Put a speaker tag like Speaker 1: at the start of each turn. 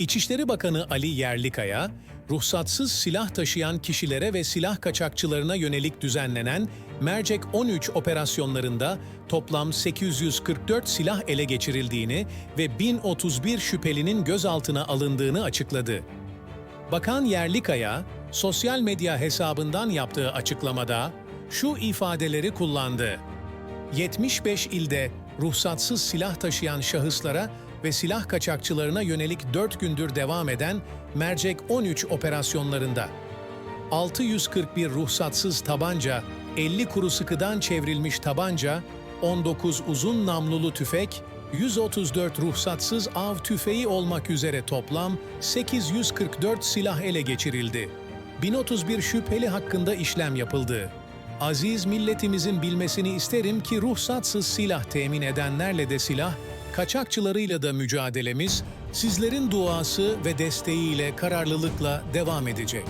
Speaker 1: İçişleri Bakanı Ali Yerlikaya, ruhsatsız silah taşıyan kişilere ve silah kaçakçılarına yönelik düzenlenen Mercek 13 operasyonlarında toplam 844 silah ele geçirildiğini ve 1031 şüphelinin gözaltına alındığını açıkladı. Bakan Yerlikaya, sosyal medya hesabından yaptığı açıklamada şu ifadeleri kullandı. 75 ilde ruhsatsız silah taşıyan şahıslara ve silah kaçakçılarına yönelik 4 gündür devam eden Mercek 13 operasyonlarında 641 ruhsatsız tabanca, 50 kuru sıkıdan çevrilmiş tabanca, 19 uzun namlulu tüfek, 134 ruhsatsız av tüfeği olmak üzere toplam 844 silah ele geçirildi. 1031 şüpheli hakkında işlem yapıldı. Aziz milletimizin bilmesini isterim ki ruhsatsız silah temin edenlerle de silah, kaçakçılarıyla da mücadelemiz sizlerin duası ve desteğiyle kararlılıkla devam edecek.